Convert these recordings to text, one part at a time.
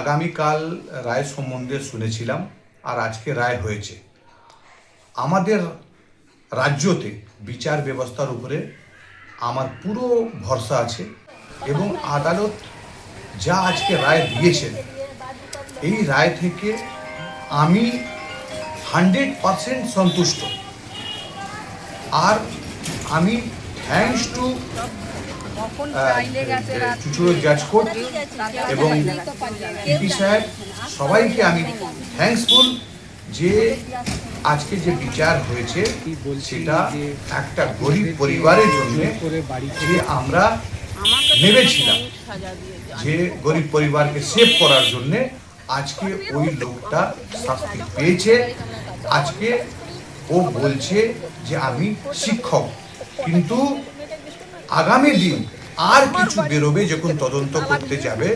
আগামীকাল রায় সম্বন্ধে শুনেছিলাম আর আজকে রায় হয়েছে। আমাদের রাজ্যতে বিচার ব্যবস্থার উপরে আমার পুরো ভরসা আছে এবং আদালত যা আজকে রায় দিয়েছেন, এই রায় থেকে আমি হান্ড্রেড পারসেন্ট সন্তুষ্ট। আর আমি থ্যাংকস টু চুচুড়ো জাজ কোর্ট এবং ইপি সাহেব সবাইকে আমি থ্যাঙ্কসফুল যে আজকে যে বিচার হয়েছে সেটা একটা গরিব পরিবারের জন্য যে আমরা ভেবেছিলাম যে গরিব পরিবারকে সেভ করার জন্যে আজকে ওই লোকটা শাস্তি পেয়েছে। আজকে ও বলছে যে আমি শিক্ষক কিন্তু আগামী দিন আর কিছু বেরোবে যখন তদন্ত করতে যাবে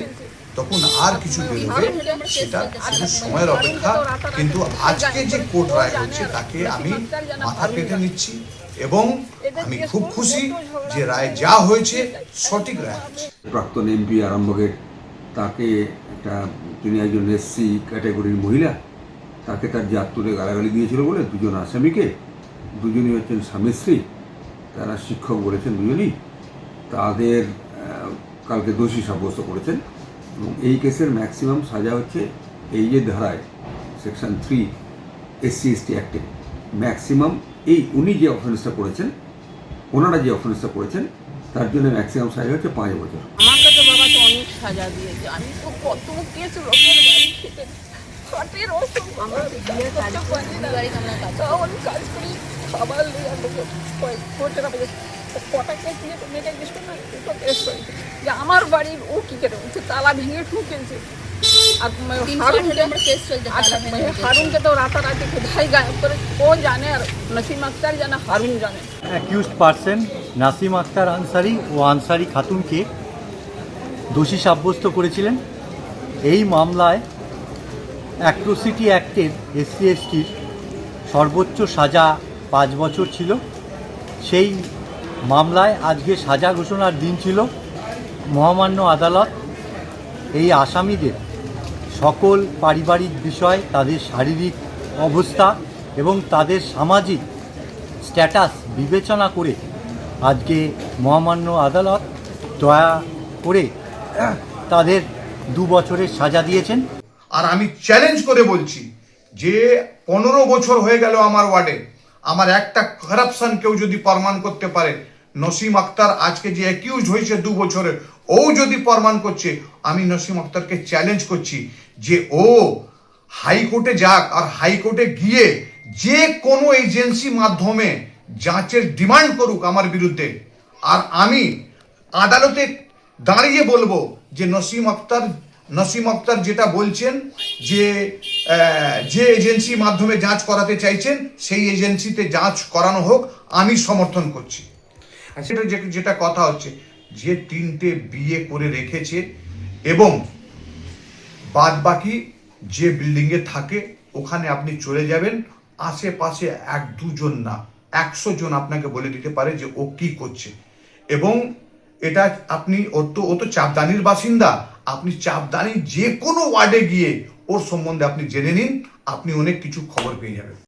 তখন আর কিছু বেরোবে সেটা শুধু সময়ের অপেক্ষা। কিন্তু আজকে যে কোর্ট রায় হচ্ছে তাকে আমি মাথা পেতে নিচ্ছি এবং আমি খুব খুশি যে রায় যা হয়েছে সঠিক রায় হয়েছে। প্রাক্তন এমপি আরামবাগের তাকে একটা তিনি একজন এসসি ক্যাটাগরির মহিলা তাকে তার জাত তুলে গালাগালি দিয়েছিল বলে দুজন আসামিকে দুজনই হচ্ছেন স্বামী স্ত্রী। তারা শিক্ষক বলেছেন দুজনই তাদের কালকে দোষী সাব্যস্ত করেছেন এবং এই কেসের ম্যাক্সিমাম সাজা হচ্ছে এই যে ধারায় সেকশন থ্রি এসসি এসটি অ্যাক্টে ম্যাক্সিমাম এই উনি যে অফেন্সটা করেছেন ওনারা যে অফেন্সটা করেছেন তার জন্য ম্যাক্সিমাম সাজা হচ্ছে পাঁচ বছর। আমার কাছে বাবা তো অনেক সাজা দিয়েছে। আমি তো কত কেস লোকের বাড়ি ওষুধ আমার তাও কাজ করি খাবার লিয়ে লোকে কোটি টাকা পেয়েছে। কটা কেস নিয়ে তো মেয়েটা জিজ্ঞেস করে না কেস যে আমার বাড়ির ও কি করে বলছে তালা ভেঙে ঢুকেছে আর আচ্ছা হারুনকে তো রাতারাতি কোথায় গায়েব করে ও জানে আর নসিম আক্তার জানে হারুন জানে। অ্যাকিউজড পার্সন নাসিম আক্তার আনসারি ও আনসারি খাতুনকে দোষী সাব্যস্ত করেছিলেন। এই মামলায় অ্যাক্রোসিটি অ্যাক্টের এসসি এসটির সর্বোচ্চ সাজা পাঁচ বছর ছিল। সেই মামলায় আজকে সাজা ঘোষণার দিন ছিল। মহামান্য আদালত এই আসামিদের সকল পারিবারিক বিষয়, তাদের শারীরিক অবস্থা এবং তাদের সামাজিক স্ট্যাটাস বিবেচনা করে আজকে মহামান্য আদালত দয়া করে তাদের দু বছরের সাজা দিয়েছেন। আর আমি চ্যালেঞ্জ করে বলছি যে পনেরো বছর হয়ে গেল আমার ওয়ার্ডে। আমার একটা কারাপশন কেউ যদি প্রমাণ করতে পারে, নসিম আক্তার আজকে যে অ্যাকিউজ হয়েছে দু বছরে, ও যদি প্রমাণ করছে, আমি নসিম আক্তারকে চ্যালেঞ্জ করছি যে ও হাইকোর্টে যাক আর হাইকোর্টে গিয়ে যে কোনো এজেন্সি মাধ্যমে যাঁচের ডিমান্ড করুক আমার বিরুদ্ধে। আর আমি আদালতে দাঁড়িয়ে বলব যে নসিম আক্তার নসিম আক্তার যেটা বলছেন যে যে এজেন্সি মাধ্যমে যাঁচ করাতে চাইছেন, সেই এজেন্সিতে যাঁচ করানো হোক, আমি সমর্থন করছি। সেটা যেটা কথা হচ্ছে, যে তিনটে বিয়ে করে রেখেছে এবং বাদ বাকি যে বিল্ডিংয়ে থাকে, ওখানে আপনি চলে যাবেন, আশেপাশে এক দুজন না, একশো জন আপনাকে বলে দিতে পারে যে ও কি করছে। এবং এটা আপনি ওর তো ও তো চাপদানির বাসিন্দা। আপনি চাপদানি যে কোনো ওয়ার্ডে গিয়ে ওর সম্বন্ধে আপনি জেনে নিন, আপনি অনেক কিছু খবর পেয়ে যাবেন।